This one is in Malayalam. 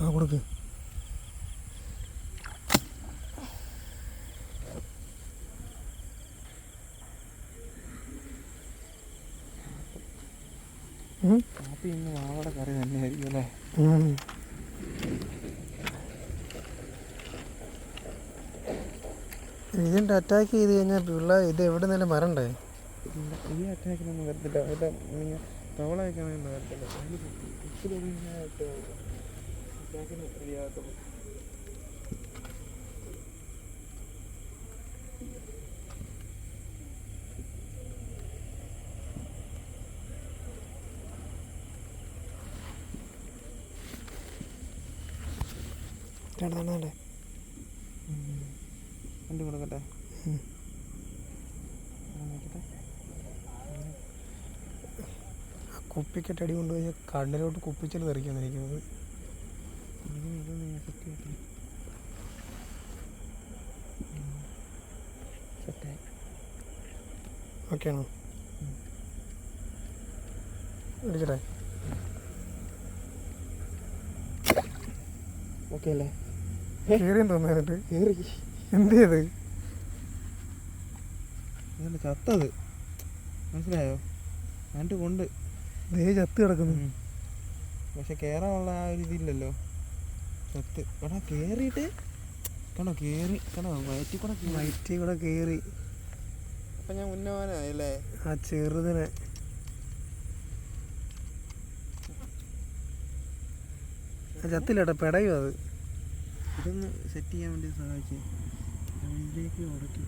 ആ കൊടുക്ക്. ഇതിന്റെ കാപ്പി ഇന്ന് വാവയുടെ കറി തന്നെയായിരിക്കും അല്ലേ? ഉം. ഇതിന്റെ അറ്റാക്ക് ചെയ്ത് കഴിഞ്ഞാൽ പിള്ളേർ ഇത് എവിടെ നിന്നും വരണ്ടേ? ഇല്ല, ഈ അറ്റാക്കിനൊന്നും വരത്തില്ല. തവളയൊക്കെ വരത്തില്ല. രണ്ടാണല്ലേ വണ്ടി കൊടുക്കട്ടെ. കുപ്പിക്കെട്ട് അടി കൊണ്ടുപോയി കണ്ണിലോട്ട് കുപ്പിച്ചിട്ട് തെറിക്കാൻ ഇരിക്കുന്നത് ഓക്കെയാണോ അടിക്കട്ടെ ഓക്കെ അല്ലേ? കയറിയും തോന്നുന്നുണ്ട് കേറി. എന്ത് ചെയ്ത്? ചത്തത്? മനസ്സിലായോ? എന്നിട്ട് കൊണ്ട്. ദേ ചത്ത് കിടക്കുന്നു. പക്ഷെ കേറാനുള്ള ആ ഒരു ഇതില്ലല്ലോ. ചത്ത്. എടാ കേറിയിട്ട്. കണ്ടോ കേറി. കണ്ടോ വയറ്റിൽ കൂടെ വയറ്റിൽ കൂടെ കയറി അപ്പൊ ഞാൻ ഉന്നവാനായല്ലേ ആ ചെറുതിനെ. ആ ചത്തില്ലട്ടെ പെടയും അത്? ഇതൊന്ന് സെറ്റ് ചെയ്യാൻ വേണ്ടി സഹായിച്ചേ. ഇതിലേക്ക് ഉടക്കി.